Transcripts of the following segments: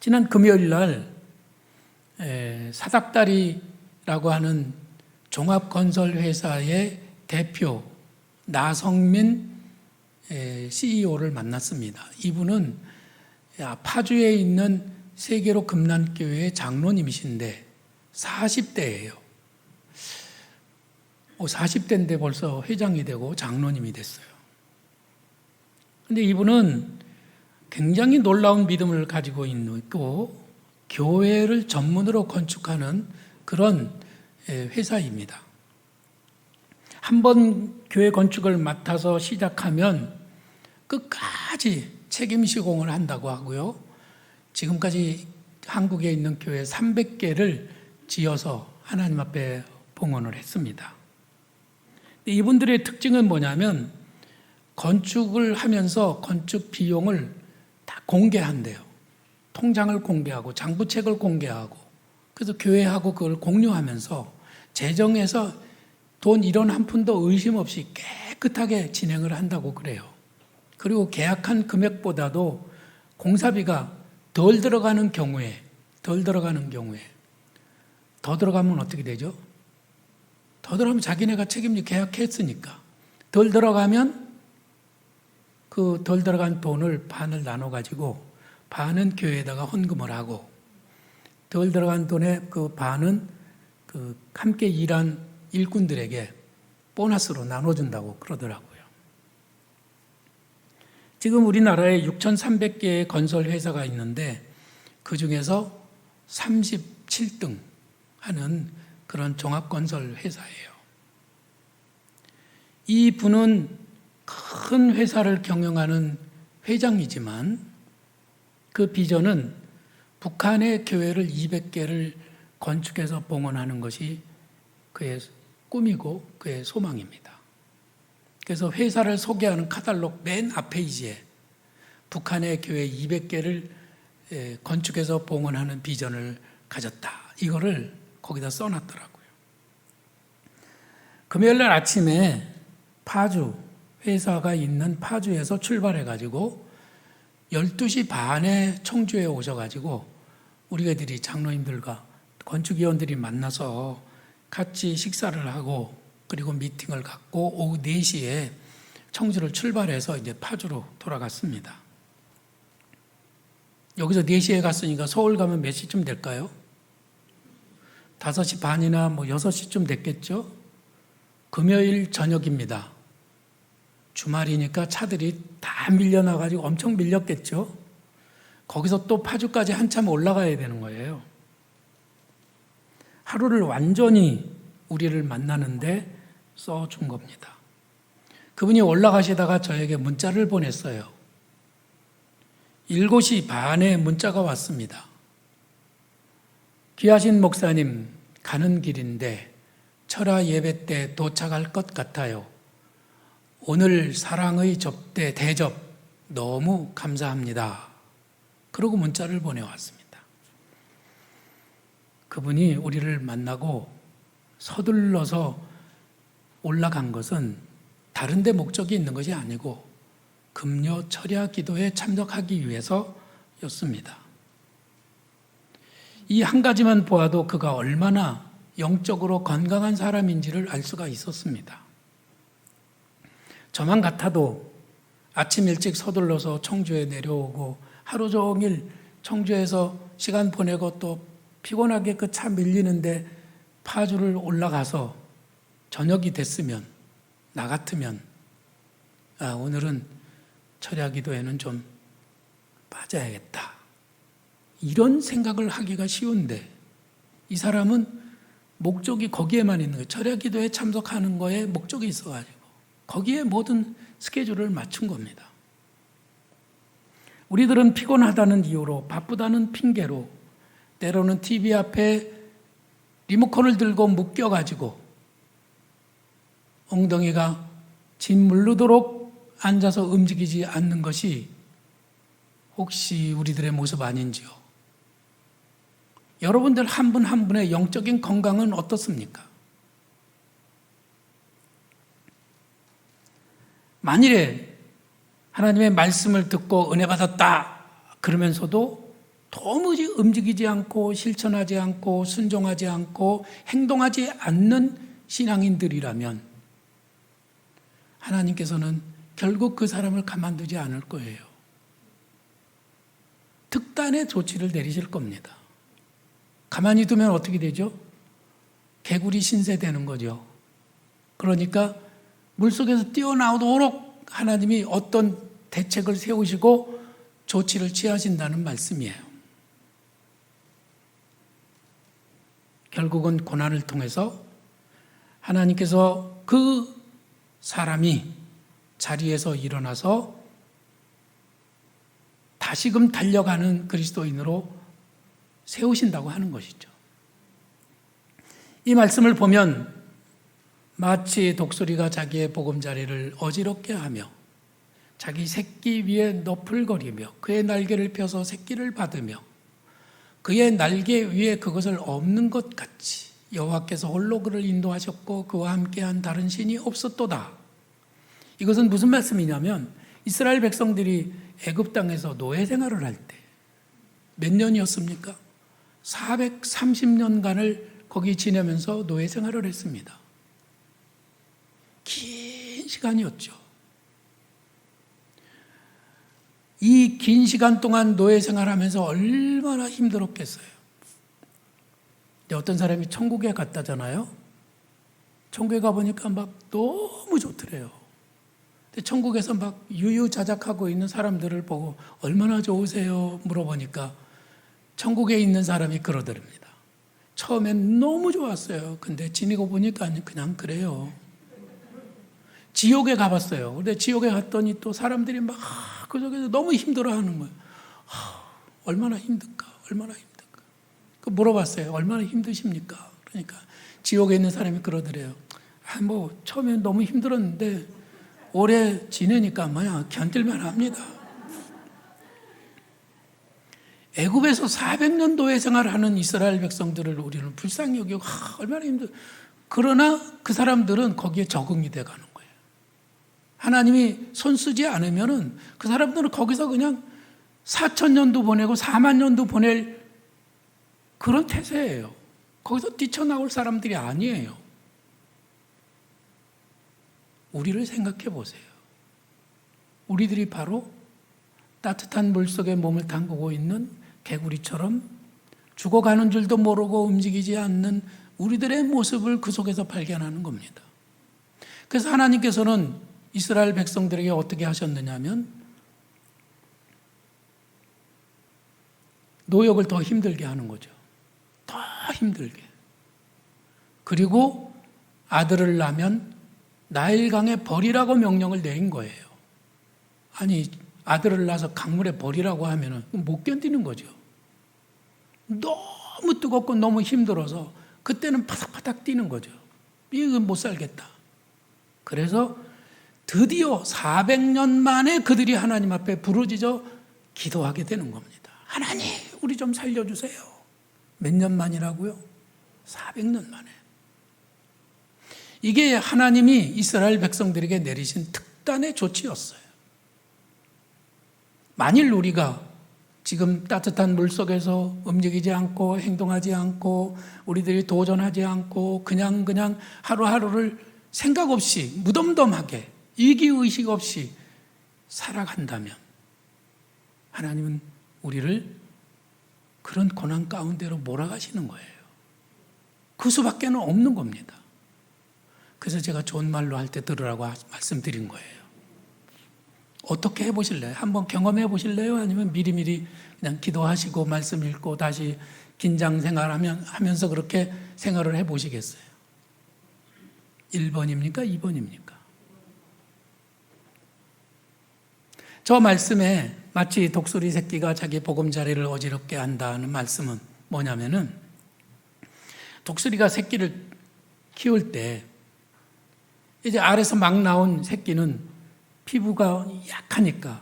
지난 금요일 날 에, 사닥다리라고 하는 종합건설회사의 대표 나성민 에, CEO를 만났습니다. 이분은 야, 파주에 있는 세계로 금난교회 장로님이신데 40대예요. 40대인데 벌써 회장이 되고 장로님이 됐어요. 근데 이분은 굉장히 놀라운 믿음을 가지고 있고 교회를 전문으로 건축하는 그런 예, 회사입니다. 한번 교회 건축을 맡아서 시작하면 끝까지 책임 시공을 한다고 하고요. 지금까지 한국에 있는 교회 300개를 지어서 하나님 앞에 봉헌을 했습니다. 이분들의 특징은 뭐냐면 건축을 하면서 건축 비용을 다 공개한대요. 통장을 공개하고 장부책을 공개하고 그래서 교회하고 그걸 공유하면서 재정에서 돈 이런 한 푼도 의심 없이 깨끗하게 진행을 한다고 그래요. 그리고 계약한 금액보다도 공사비가 덜 들어가는 경우에 덜 들어가는 경우에 더 들어가면 어떻게 되죠? 더 들어가면 자기네가 책임지 계약했으니까 덜 들어가면 그 덜 들어간 돈을 반을 나눠 가지고 반은 교회에다가 헌금을 하고 덜 들어간 돈의 그 반은 그 함께 일한 일꾼들에게 보너스로 나눠준다고 그러더라고요. 지금 우리나라에 6,300개의 건설 회사가 있는데 그 중에서 37등 하는 그런 종합건설 회사예요. 이 분은 큰 회사를 경영하는 회장이지만 그 비전은 북한의 교회를 200개를 건축해서 봉헌하는 것이 그의 꿈이고 그의 소망입니다. 그래서 회사를 소개하는 카탈로그 맨 앞페이지에 북한의 교회 200개를 건축해서 봉헌하는 비전을 가졌다. 이거를 거기다 써놨더라고요. 금요일 날 아침에 파주 회사가 있는 파주에서 출발해 가지고 12시 반에 청주에 오셔 가지고 우리가들이 장로님들과 건축위원들이 만나서 같이 식사를 하고 그리고 미팅을 갖고 오후 4시에 청주를 출발해서 이제 파주로 돌아갔습니다. 여기서 4시에 갔으니까 서울 가면 몇 시쯤 될까요? 5시 반이나 뭐 6시쯤 됐겠죠? 금요일 저녁입니다. 주말이니까 차들이 다 밀려나가지고 엄청 밀렸겠죠? 거기서 또 파주까지 한참 올라가야 되는 거예요. 하루를 완전히 우리를 만나는데 써준 겁니다. 그분이 올라가시다가 저에게 문자를 보냈어요. 7시 반에 문자가 왔습니다. 귀하신 목사님, 가는 길인데 철화 예배 때 도착할 것 같아요. 오늘 사랑의 접대, 대접 너무 감사합니다. 그러고 문자를 보내왔습니다. 그분이 우리를 만나고 서둘러서 올라간 것은 다른데 목적이 있는 것이 아니고 금요 철야 기도에 참석하기 위해서였습니다. 이 한 가지만 보아도 그가 얼마나 영적으로 건강한 사람인지를 알 수가 있었습니다. 저만 같아도 아침 일찍 서둘러서 청주에 내려오고 하루 종일 청주에서 시간 보내고 또 피곤하게 그 차 밀리는데 파주를 올라가서 저녁이 됐으면 나 같으면 아, 오늘은 철야 기도에는 좀 빠져야겠다. 이런 생각을 하기가 쉬운데 이 사람은 목적이 거기에만 있는 거예요. 철야 기도에 참석하는 거에 목적이 있어가지고 거기에 모든 스케줄을 맞춘 겁니다. 우리들은 피곤하다는 이유로 바쁘다는 핑계로 때로는 TV 앞에 리모컨을 들고 묶여가지고 엉덩이가 짓물르도록 앉아서 움직이지 않는 것이 혹시 우리들의 모습 아닌지요? 여러분들 한 분한 분의 영적인 건강은 어떻습니까? 만일에 하나님의 말씀을 듣고 은혜 받았다 그러면서도 도무지 움직이지 않고 실천하지 않고 순종하지 않고 행동하지 않는 신앙인들이라면 하나님께서는 결국 그 사람을 가만두지 않을 거예요. 특단의 조치를 내리실 겁니다. 가만히 두면 어떻게 되죠? 개구리 신세 되는 거죠. 그러니까 물속에서 뛰어나오도록 하나님이 어떤 대책을 세우시고 조치를 취하신다는 말씀이에요. 결국은 고난을 통해서 하나님께서 그 사람이 자리에서 일어나서 다시금 달려가는 그리스도인으로 세우신다고 하는 것이죠. 이 말씀을 보면 마치 독수리가 자기의 보금자리를 어지럽게 하며 자기 새끼 위에 너풀거리며 그의 날개를 펴서 새끼를 받으며 그의 날개 위에 그것을 없는 것 같이 여호와께서 홀로 그를 인도하셨고 그와 함께한 다른 신이 없었도다. 이것은 무슨 말씀이냐면 이스라엘 백성들이 애굽 땅에서 노예 생활을 할 때 몇 년이었습니까? 430년간을 거기 지내면서 노예 생활을 했습니다. 긴 시간이었죠. 이 긴 시간 동안 노예 생활하면서 얼마나 힘들었겠어요. 어떤 사람이 천국에 갔다잖아요. 천국에 가보니까 막 너무 좋더래요. 근데 천국에서 막 유유자작하고 있는 사람들을 보고 얼마나 좋으세요? 물어보니까 천국에 있는 사람이 그러더랍니다. 처음엔 너무 좋았어요. 근데 지내고 보니까 그냥 그래요. 지옥에 가봤어요. 근데 지옥에 갔더니 또 사람들이 막그 속에서 너무 힘들어 하는 거예요. 하, 얼마나 힘들까? 얼마나 힘들까? 그 물어봤어요. 얼마나 힘드십니까? 그러니까 지옥에 있는 사람이 그러더래요. 아, 뭐, 처음엔 너무 힘들었는데, 오래 지내니까 뭐야, 견딜만 합니다. 애굽에서 400년 도의 생활을 하는 이스라엘 백성들을 우리는 불쌍히 여기고 하, 얼마나 힘들. 그러나 그 사람들은 거기에 적응이 돼 가는 거예요. 하나님이 손 쓰지 않으면은 그 사람들은 거기서 그냥 4천 년도 보내고 4만 년도 보낼 그런 태세예요. 거기서 뛰쳐나올 사람들이 아니에요. 우리를 생각해 보세요. 우리들이 바로 따뜻한 물 속에 몸을 담그고 있는 개구리처럼 죽어가는 줄도 모르고 움직이지 않는 우리들의 모습을 그 속에서 발견하는 겁니다. 그래서 하나님께서는 이스라엘 백성들에게 어떻게 하셨느냐면 노역을 더 힘들게 하는 거죠. 더 힘들게. 그리고 아들을 낳으면 나일강에 버리라고 명령을 내린 거예요. 아니, 아들을 낳아서 강물에 버리라고 하면 못 견디는 거죠. 너무 뜨겁고 너무 힘들어서 그때는 파닥파닥 뛰는 거죠. 이건 못 살겠다. 그래서 드디어 400년 만에 그들이 하나님 앞에 부르짖어 기도하게 되는 겁니다. 하나님, 우리 좀 살려주세요. 몇 년 만이라고요? 400년 만에. 이게 하나님이 이스라엘 백성들에게 내리신 특단의 조치였어요. 만일 우리가 지금 따뜻한 물 속에서 움직이지 않고 행동하지 않고 우리들이 도전하지 않고 그냥 그냥 하루하루를 생각 없이 무덤덤하게 이기의식 없이 살아간다면 하나님은 우리를 그런 고난 가운데로 몰아가시는 거예요. 그 수밖에는 없는 겁니다. 그래서 제가 좋은 말로 할 때 들으라고 말씀드린 거예요. 어떻게 해보실래요? 한번 경험해 보실래요? 아니면 미리미리 그냥 기도하시고 말씀 읽고 다시 긴장 생활하면 하면서 그렇게 생활을 해 보시겠어요? 1번입니까? 2번입니까? 저 말씀에 마치 독수리 새끼가 자기 보금자리를 어지럽게 한다는 말씀은 뭐냐면은 독수리가 새끼를 키울 때 이제 알에서 막 나온 새끼는 피부가 약하니까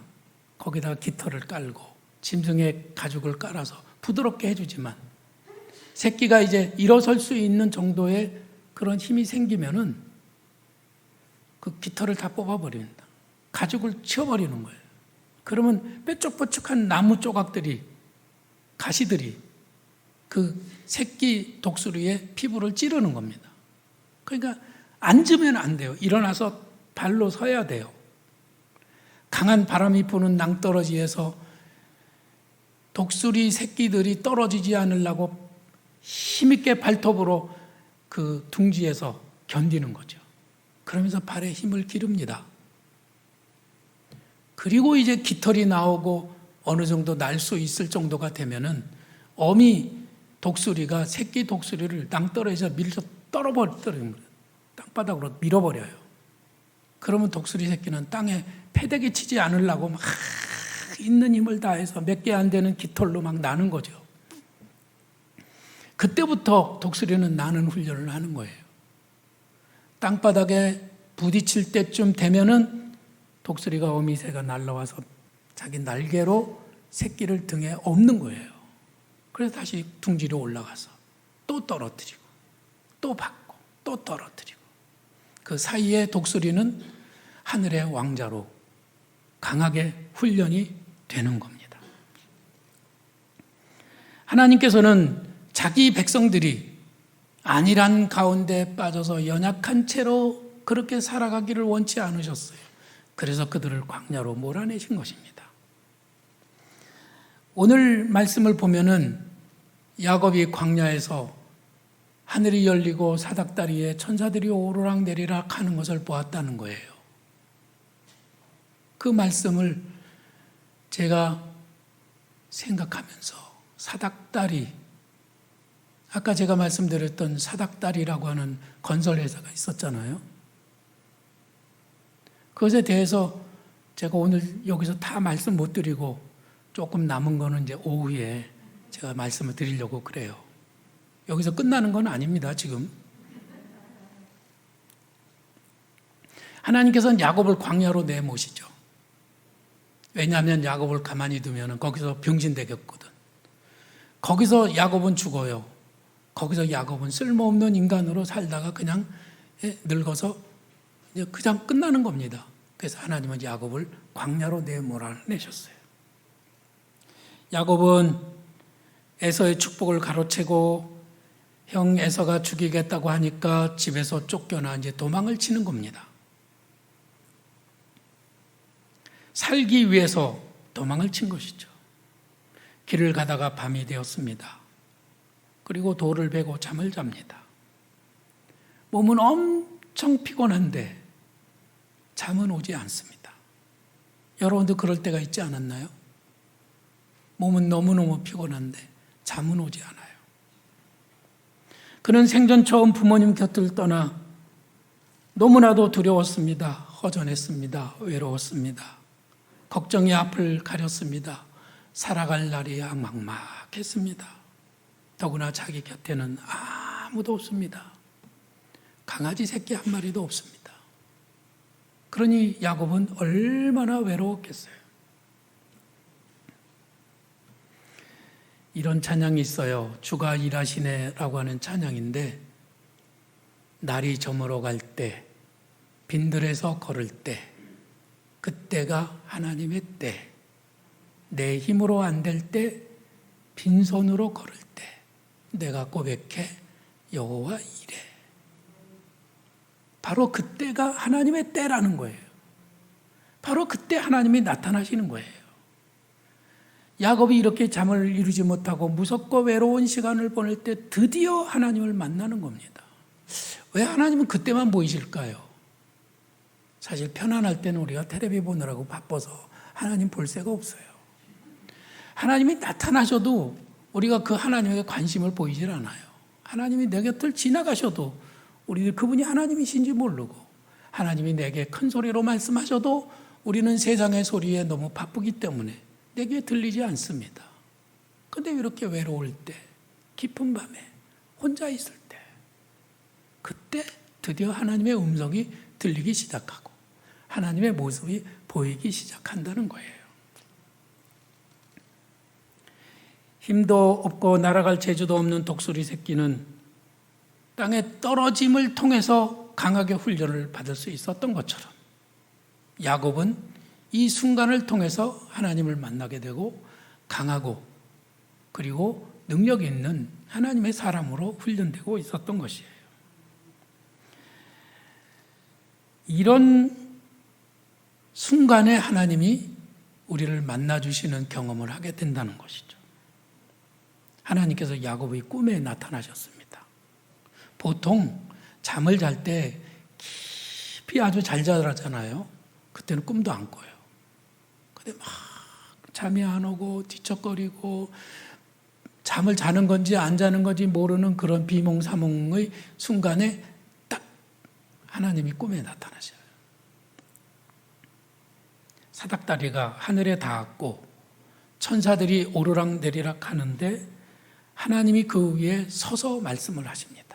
거기다가 깃털을 깔고 짐승의 가죽을 깔아서 부드럽게 해주지만 새끼가 이제 일어설 수 있는 정도의 그런 힘이 생기면은 그 깃털을 다 뽑아버린다. 가죽을 치워버리는 거예요. 그러면 뾰족뾰족한 나무 조각들이 가시들이 그 새끼 독수리의 피부를 찌르는 겁니다. 그러니까 앉으면 안 돼요. 일어나서 발로 서야 돼요. 강한 바람이 부는 낭떠러지에서 독수리 새끼들이 떨어지지 않으려고 힘있게 발톱으로 그 둥지에서 견디는 거죠. 그러면서 발에 힘을 기릅니다. 그리고 이제 깃털이 나오고 어느 정도 날 수 있을 정도가 되면은 어미 독수리가 새끼 독수리를 낭떠러지에서 밀서 떨어버리는 거예요. 땅바닥으로 밀어버려요. 그러면 독수리 새끼는 땅에 패대기 치지 않으려고 막 있는 힘을 다해서 몇 개 안 되는 깃털로 막 나는 거죠. 그때부터 독수리는 나는 훈련을 하는 거예요. 땅바닥에 부딪힐 때쯤 되면은 독수리가 어미새가 날라와서 자기 날개로 새끼를 등에 엎는 거예요. 그래서 다시 둥지로 올라가서 또 떨어뜨리고 또 받고 또 떨어뜨리고 그 사이에 독수리는 하늘의 왕자로 강하게 훈련이 되는 겁니다. 하나님께서는 자기 백성들이 안일한 가운데 빠져서 연약한 채로 그렇게 살아가기를 원치 않으셨어요. 그래서 그들을 광야로 몰아내신 것입니다. 오늘 말씀을 보면은 야곱이 광야에서 하늘이 열리고 사닥다리에 천사들이 오르락 내리락 하는 것을 보았다는 거예요. 그 말씀을 제가 생각하면서 사닥다리, 아까 제가 말씀드렸던 사닥다리라고 하는 건설회사가 있었잖아요. 그것에 대해서 제가 오늘 여기서 다 말씀 못 드리고 조금 남은 거는 이제 오후에 제가 말씀을 드리려고 그래요. 여기서 끝나는 건 아닙니다, 지금. 하나님께서는 야곱을 광야로 내모시죠. 왜냐하면 야곱을 가만히 두면 거기서 병신 되겠거든. 거기서 야곱은 죽어요. 거기서 야곱은 쓸모없는 인간으로 살다가 그냥 예, 늙어서 그냥 끝나는 겁니다. 그래서 하나님은 야곱을 광야로 내몰아내셨어요. 야곱은 에서의 축복을 가로채고 형 에서가 죽이겠다고 하니까 집에서 쫓겨나 이제 도망을 치는 겁니다. 살기 위해서 도망을 친 것이죠. 길을 가다가 밤이 되었습니다. 그리고 돌을 베고 잠을 잡니다. 몸은 엄청 피곤한데 잠은 오지 않습니다. 여러분도 그럴 때가 있지 않았나요? 몸은 너무너무 피곤한데 잠은 오지 않아요. 그는 생전 처음 부모님 곁을 떠나 너무나도 두려웠습니다. 허전했습니다. 외로웠습니다. 걱정이 앞을 가렸습니다. 살아갈 날이 막막했습니다. 더구나 자기 곁에는 아무도 없습니다. 강아지 새끼 한 마리도 없습니다. 그러니 야곱은 얼마나 외로웠겠어요. 이런 찬양이 있어요. 주가 일하시네라고 하는 찬양인데 날이 저물어 갈 때, 빈들에서 걸을 때, 그때가 하나님의 때, 내 힘으로 안 될 때, 빈손으로 걸을 때, 내가 고백해 여호와 이래. 바로 그때가 하나님의 때라는 거예요. 바로 그때 하나님이 나타나시는 거예요. 야곱이 이렇게 잠을 이루지 못하고 무섭고 외로운 시간을 보낼 때 드디어 하나님을 만나는 겁니다. 왜 하나님은 그때만 보이실까요? 사실 편안할 때는 우리가 텔레비 보느라고 바빠서 하나님 볼 새가 없어요. 하나님이 나타나셔도 우리가 그 하나님에게 관심을 보이질 않아요. 하나님이 내 곁을 지나가셔도 우리는 그분이 하나님이신지 모르고 하나님이 내게 큰 소리로 말씀하셔도 우리는 세상의 소리에 너무 바쁘기 때문에 내게 들리지 않습니다. 근데 이렇게 외로울 때, 깊은 밤에, 혼자 있을 때, 그때 드디어 하나님의 음성이 들리기 시작하고, 하나님의 모습이 보이기 시작한다는 거예요. 힘도 없고 날아갈 재주도 없는 독수리 새끼는 땅에 떨어짐을 통해서 강하게 훈련을 받을 수 있었던 것처럼 야곱은 이 순간을 통해서 하나님을 만나게 되고 강하고 그리고 능력 있는 하나님의 사람으로 훈련되고 있었던 것이에요. 이런 순간에 하나님이 우리를 만나 주시는 경험을 하게 된다는 것이죠. 하나님께서 야곱의 꿈에 나타나셨습니다. 보통 잠을 잘 때 깊이 아주 잘 자잖아요. 그때는 꿈도 안 꿔요. 근데 막 잠이 안 오고 뒤척거리고 잠을 자는 건지 안 자는 건지 모르는 그런 비몽사몽의 순간에 딱 하나님이 꿈에 나타나셔요. 사닥다리가 하늘에 닿았고 천사들이 오르락 내리락 하는데 하나님이 그 위에 서서 말씀을 하십니다.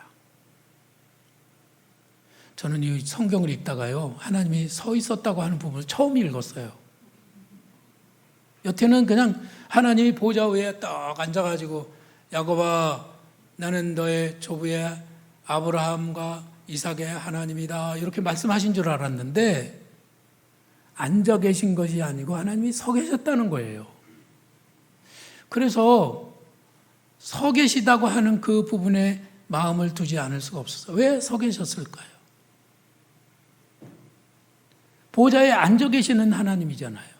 저는 이 성경을 읽다가요, 하나님이 서 있었다고 하는 부분을 처음 읽었어요. 여태는 그냥 하나님이 보좌 위에 딱 앉아가지고, 야곱아, 나는 너의 조부의 아브라함과 이삭의 하나님이다. 이렇게 말씀하신 줄 알았는데, 앉아 계신 것이 아니고 하나님이 서 계셨다는 거예요. 그래서 서 계시다고 하는 그 부분에 마음을 두지 않을 수가 없었어요. 왜서 계셨을까요? 보좌에 앉아 계시는 하나님이잖아요.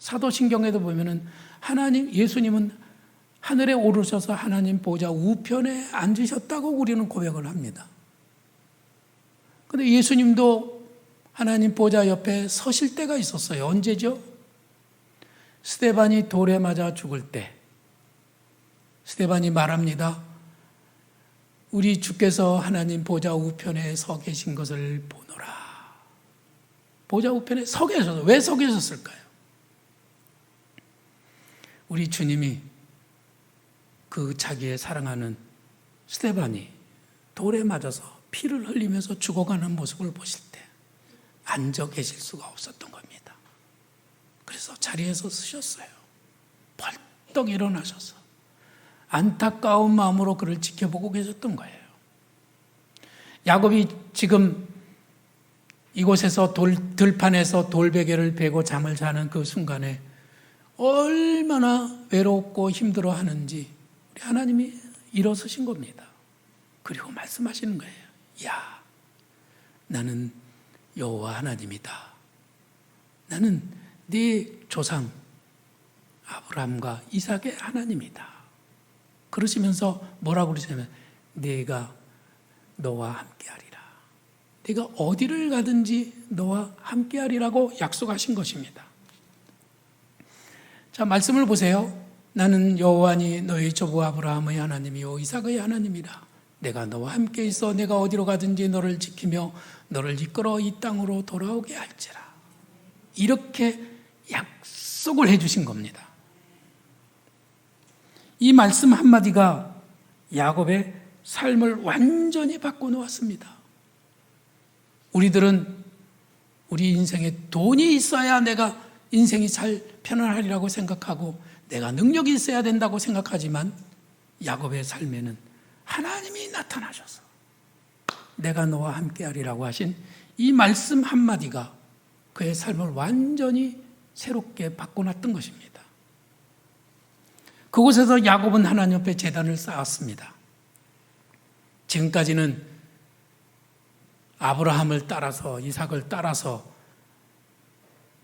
사도신경에도 보면은 하나님, 예수님은 하늘에 오르셔서 하나님 보좌 우편에 앉으셨다고 우리는 고백을 합니다. 근데 예수님도 하나님 보좌 옆에 서실 때가 있었어요. 언제죠? 스테반이 돌에 맞아 죽을 때. 스테반이 말합니다. 우리 주께서 하나님 보좌 우편에 서 계신 것을 보노라. 보좌 우편에 서 계셔서 왜 서 계셨을까요? 우리 주님이 그 자기의 사랑하는 스테반이 돌에 맞아서 피를 흘리면서 죽어가는 모습을 보실 때 앉아 계실 수가 없었던 겁니다. 그래서 자리에서 쓰셨어요. 벌떡 일어나셔서 안타까운 마음으로 그를 지켜보고 계셨던 거예요. 야곱이 지금 이곳에서 돌, 들판에서 돌베개를 베고 잠을 자는 그 순간에 얼마나 외롭고 힘들어 하는지 우리 하나님이 일어서신 겁니다. 그리고 말씀하시는 거예요. 야, 나는 여호와 하나님이다. 나는 네 조상 아브라함과 이삭의 하나님이다. 그러시면서 뭐라고 그러시냐면 네가 너와 함께하리라. 네가 어디를 가든지 너와 함께하리라고 약속하신 것입니다. 자 말씀을 보세요. 나는 여호와니 너희 조부 아브라함의 하나님이요 이삭의 하나님이라. 내가 너와 함께 있어 내가 어디로 가든지 너를 지키며 너를 이끌어 이 땅으로 돌아오게 할지라. 이렇게 약속을 해 주신 겁니다. 이 말씀 한마디가 야곱의 삶을 완전히 바꿔 놓았습니다. 우리들은 우리 인생에 돈이 있어야 내가 인생이 잘 편안하리라고 생각하고 내가 능력이 있어야 된다고 생각하지만 야곱의 삶에는 하나님이 나타나셔서 내가 너와 함께 하리라고 하신 이 말씀 한마디가 그의 삶을 완전히 새롭게 바꿔놨던 것입니다. 그곳에서 야곱은 하나님 옆에 재단을 쌓았습니다. 지금까지는 아브라함을 따라서 이삭을 따라서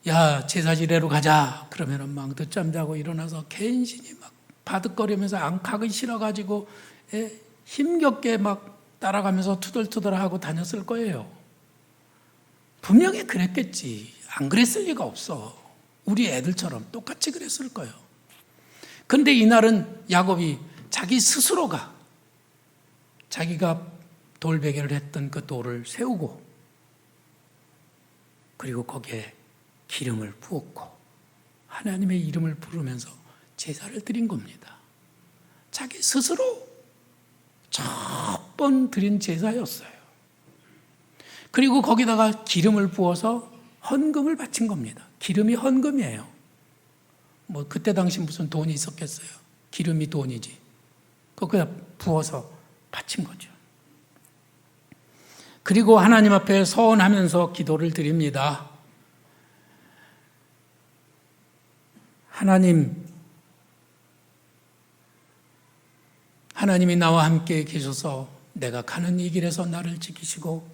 야 제사 지내로 가자 그러면은 막 늦잠 자고 일어나서 갠신이 막 바득거리면서 앙카기 싫어가지고 예, 힘겹게 막 따라가면서 투덜투덜하고 다녔을 거예요. 분명히 그랬겠지. 안 그랬을 리가 없어. 우리 애들처럼 똑같이 그랬을 거예요. 근데 이날은 야곱이 자기 스스로가 자기가 돌베개를 했던 그 돌을 세우고 그리고 거기에 기름을 부었고 하나님의 이름을 부르면서 제사를 드린 겁니다. 자기 스스로 첫 번 드린 제사였어요. 그리고 거기다가 기름을 부어서 헌금을 바친 겁니다. 기름이 헌금이에요. 뭐 그때 당시 무슨 돈이 있었겠어요. 기름이 돈이지. 거기다 부어서 바친 거죠. 그리고 하나님 앞에 서원하면서 기도를 드립니다. 하나님, 하나님이 나와 함께 계셔서 내가 가는 이 길에서 나를 지키시고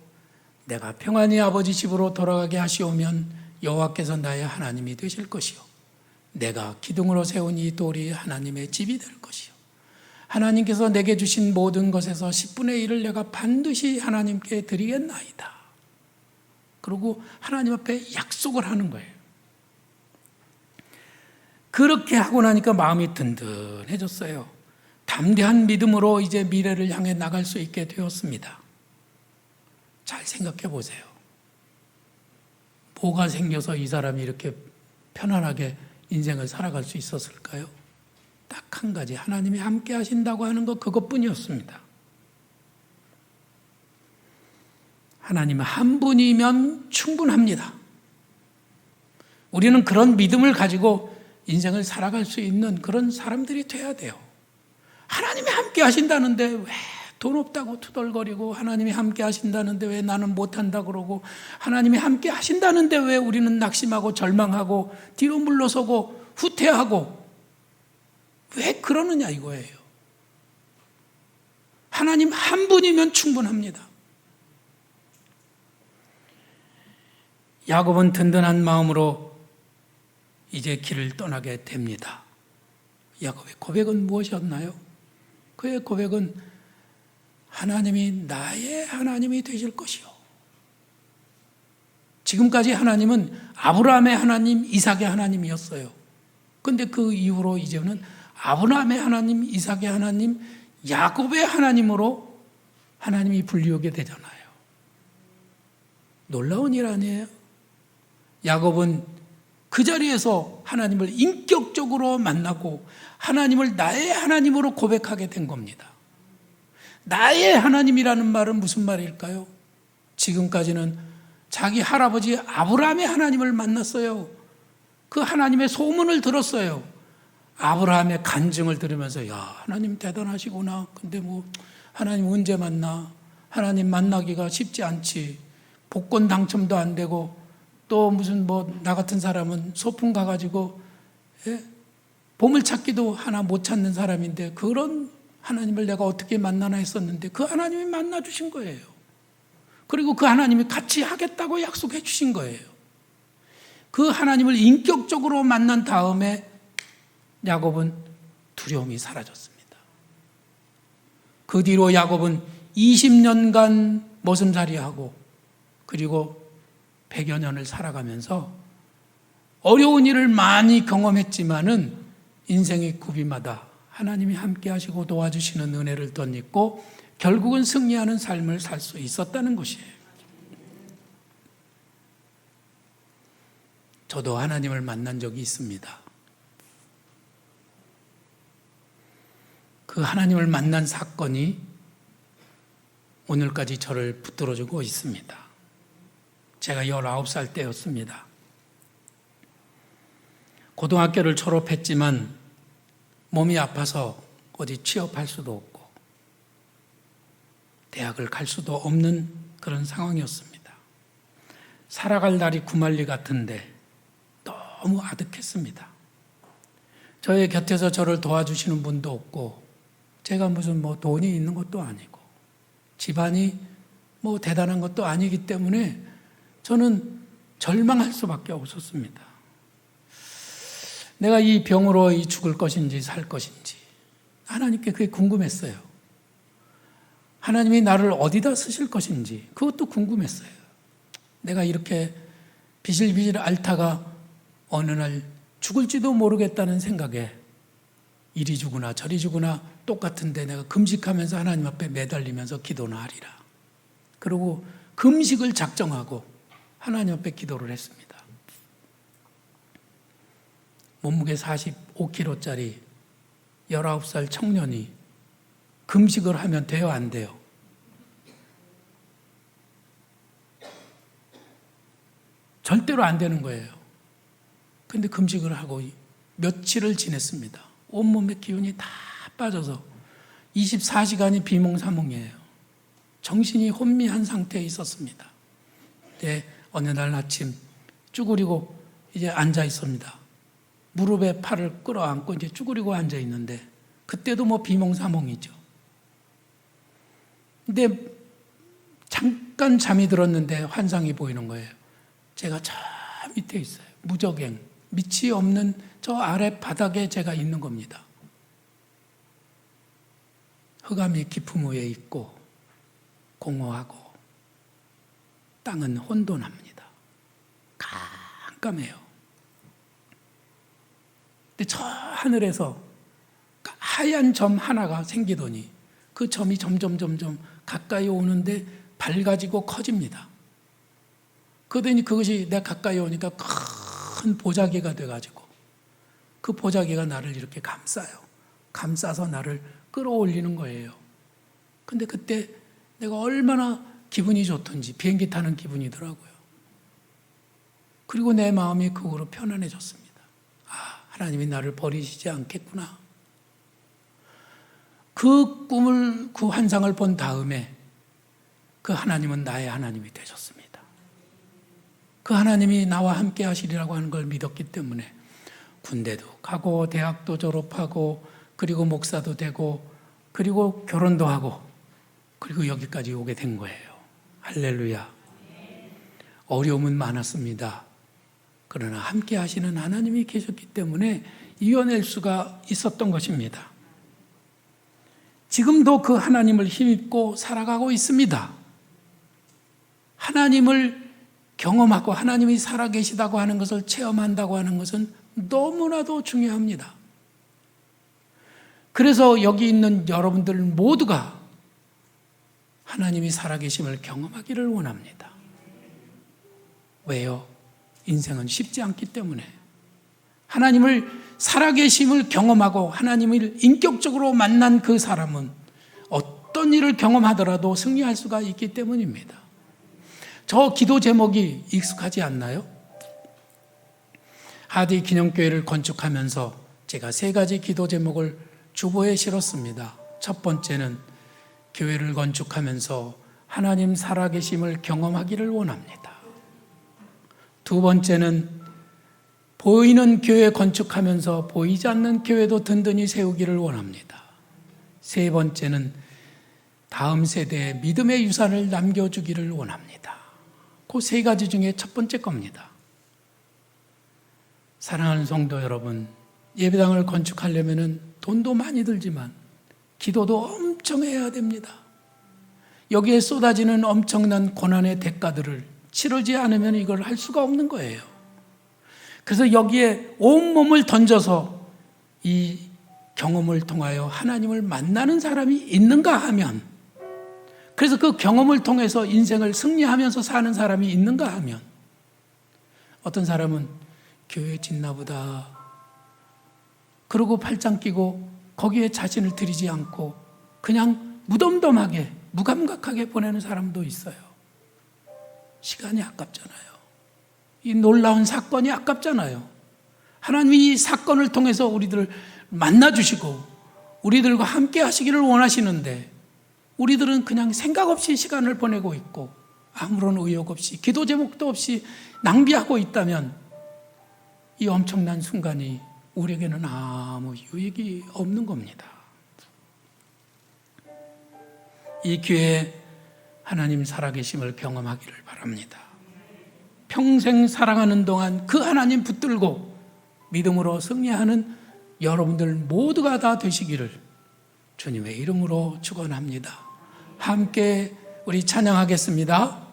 내가 평안히 아버지 집으로 돌아가게 하시오면 여호와께서 나의 하나님이 되실 것이요 내가 기둥으로 세운 이 돌이 하나님의 집이 될 것이요 하나님께서 내게 주신 모든 것에서 10분의 1을 내가 반드시 하나님께 드리겠나이다. 그리고 하나님 앞에 약속을 하는 거예요. 그렇게 하고 나니까 마음이 든든해졌어요. 담대한 믿음으로 이제 미래를 향해 나갈 수 있게 되었습니다. 잘 생각해 보세요. 뭐가 생겨서 이 사람이 이렇게 편안하게 인생을 살아갈 수 있었을까요? 딱 한 가지. 하나님이 함께 하신다고 하는 것 그것뿐이었습니다. 하나님 한 분이면 충분합니다. 우리는 그런 믿음을 가지고 인생을 살아갈 수 있는 그런 사람들이 돼야 돼요. 하나님이 함께 하신다는데 왜 돈 없다고 투덜거리고 하나님이 함께 하신다는데 왜 나는 못한다 그러고 하나님이 함께 하신다는데 왜 우리는 낙심하고 절망하고 뒤로 물러서고 후퇴하고 왜 그러느냐 이거예요. 하나님 한 분이면 충분합니다. 야곱은 든든한 마음으로 이제 길을 떠나게 됩니다. 야곱의 고백은 무엇이었나요? 그의 고백은 하나님이 나의 하나님이 되실 것이요. 지금까지 하나님은 아브라함의 하나님, 이삭의 하나님이었어요. 근데 그 이후로 이제는 아브라함의 하나님, 이삭의 하나님, 야곱의 하나님으로 하나님이 불리우게 되잖아요. 놀라운 일 아니에요? 야곱은 그 자리에서 하나님을 인격적으로 만나고 하나님을 나의 하나님으로 고백하게 된 겁니다. 나의 하나님이라는 말은 무슨 말일까요? 지금까지는 자기 할아버지 아브라함의 하나님을 만났어요. 그 하나님의 소문을 들었어요. 아브라함의 간증을 들으면서 야 하나님 대단하시구나. 근데 뭐 하나님 언제 만나? 하나님 만나기가 쉽지 않지. 복권 당첨도 안 되고 또 무슨 뭐 나 같은 사람은 소풍 가가지고 예? 보물 찾기도 하나 못 찾는 사람인데 그런 하나님을 내가 어떻게 만나나 했었는데 그 하나님이 만나 주신 거예요. 그리고 그 하나님이 같이 하겠다고 약속해 주신 거예요. 그 하나님을 인격적으로 만난 다음에 야곱은 두려움이 사라졌습니다. 그 뒤로 야곱은 20년간 머슴살이하고 그리고 100여 년을 살아가면서 어려운 일을 많이 경험했지만은 인생의 구비마다 하나님이 함께 하시고 도와주시는 은혜를 덧입고 결국은 승리하는 삶을 살 수 있었다는 것이에요. 저도 하나님을 만난 적이 있습니다. 그 하나님을 만난 사건이 오늘까지 저를 붙들어주고 있습니다. 제가 19살 때였습니다. 고등학교를 졸업했지만 몸이 아파서 어디 취업할 수도 없고 대학을 갈 수도 없는 그런 상황이었습니다. 살아갈 날이 구말리 같은데 너무 아득했습니다. 저의 곁에서 저를 도와주시는 분도 없고 제가 무슨 뭐 돈이 있는 것도 아니고 집안이 뭐 대단한 것도 아니기 때문에 저는 절망할 수밖에 없었습니다. 내가 이 병으로 이 죽을 것인지 살 것인지 하나님께 그게 궁금했어요. 하나님이 나를 어디다 쓰실 것인지 그것도 궁금했어요. 내가 이렇게 비실비실 앓다가 어느 날 죽을지도 모르겠다는 생각에 이리 죽으나 저리 죽으나 똑같은데 내가 금식하면서 하나님 앞에 매달리면서 기도나 하리라. 그리고 금식을 작정하고 하나님 앞에 기도를 했습니다. 몸무게 45kg짜리 19살 청년이 금식을 하면 돼요, 안 돼요? 절대로 안 되는 거예요. 근데 금식을 하고 며칠을 지냈습니다. 온몸의 기운이 다 빠져서 24시간이 비몽사몽이에요. 정신이 혼미한 상태에 있었습니다. 네, 어느 날 아침 쭈그리고 이제 앉아 있습니다. 무릎에 팔을 끌어안고 이제 쭈그리고 앉아 있는데 그때도 뭐 비몽사몽이죠. 근데 잠깐 잠이 들었는데 환상이 보이는 거예요. 제가 저 밑에 있어요. 무적행. 밑이 없는 저 아래 바닥에 제가 있는 겁니다. 흑암이 깊음 위에 있고 공허하고 땅은 혼돈합니다. 깜깜해요. 근데 저 하늘에서 하얀 점 하나가 생기더니 그 점이 점점 점점 가까이 오는데 밝아지고 커집니다. 그러더니 그것이 내 가까이 오니까 큰 보자기가 돼가지고 그 보자기가 나를 이렇게 감싸요. 감싸서 나를 끌어올리는 거예요. 근데 그때 내가 얼마나 기분이 좋던지 비행기 타는 기분이더라고요. 그리고 내 마음이 그거로 편안해졌습니다. 아, 하나님이 나를 버리시지 않겠구나. 그 꿈을, 그 환상을 본 다음에 그 하나님은 나의 하나님이 되셨습니다. 그 하나님이 나와 함께 하시리라고 하는 걸 믿었기 때문에 군대도 가고 대학도 졸업하고 그리고 목사도 되고 그리고 결혼도 하고 그리고 여기까지 오게 된 거예요. 할렐루야. 어려움은 많았습니다. 그러나 함께 하시는 하나님이 계셨기 때문에 이겨낼 수가 있었던 것입니다. 지금도 그 하나님을 힘입고 살아가고 있습니다. 하나님을 경험하고 하나님이 살아계시다고 하는 것을 체험한다고 하는 것은 너무나도 중요합니다. 그래서 여기 있는 여러분들 모두가 하나님이 살아계심을 경험하기를 원합니다. 왜요? 인생은 쉽지 않기 때문에. 하나님을 살아계심을 경험하고 하나님을 인격적으로 만난 그 사람은 어떤 일을 경험하더라도 승리할 수가 있기 때문입니다. 저 기도 제목이 익숙하지 않나요? 하디 기념교회를 건축하면서 제가 세 가지 기도 제목을 주보에 실었습니다. 첫 번째는 교회를 건축하면서 하나님 살아계심을 경험하기를 원합니다. 두 번째는 보이는 교회 건축하면서 보이지 않는 교회도 든든히 세우기를 원합니다. 세 번째는 다음 세대에 믿음의 유산을 남겨주기를 원합니다. 그 세 가지 중에 첫 번째 겁니다. 사랑하는 성도 여러분, 예배당을 건축하려면 돈도 많이 들지만 기도도 엄청 해야 됩니다. 여기에 쏟아지는 엄청난 고난의 대가들을 치르지 않으면 이걸 할 수가 없는 거예요. 그래서 여기에 온몸을 던져서 이 경험을 통하여 하나님을 만나는 사람이 있는가 하면 그래서 그 경험을 통해서 인생을 승리하면서 사는 사람이 있는가 하면 어떤 사람은 교회 짓나 보다 그러고 팔짱 끼고 거기에 자신을 들이지 않고 그냥 무덤덤하게 무감각하게 보내는 사람도 있어요. 시간이 아깝잖아요. 이 놀라운 사건이 아깝잖아요. 하나님이 이 사건을 통해서 우리들을 만나 주시고 우리들과 함께 하시기를 원하시는데 우리들은 그냥 생각 없이 시간을 보내고 있고 아무런 의욕 없이 기도 제목도 없이 낭비하고 있다면 이 엄청난 순간이 우리에게는 아무 유익이 없는 겁니다. 이 기회에 하나님 살아계심을 경험하기를 바랍니다. 평생 사랑하는 동안 그 하나님 붙들고 믿음으로 승리하는 여러분들 모두가 다 되시기를 주님의 이름으로 축원합니다. 함께 우리 찬양하겠습니다.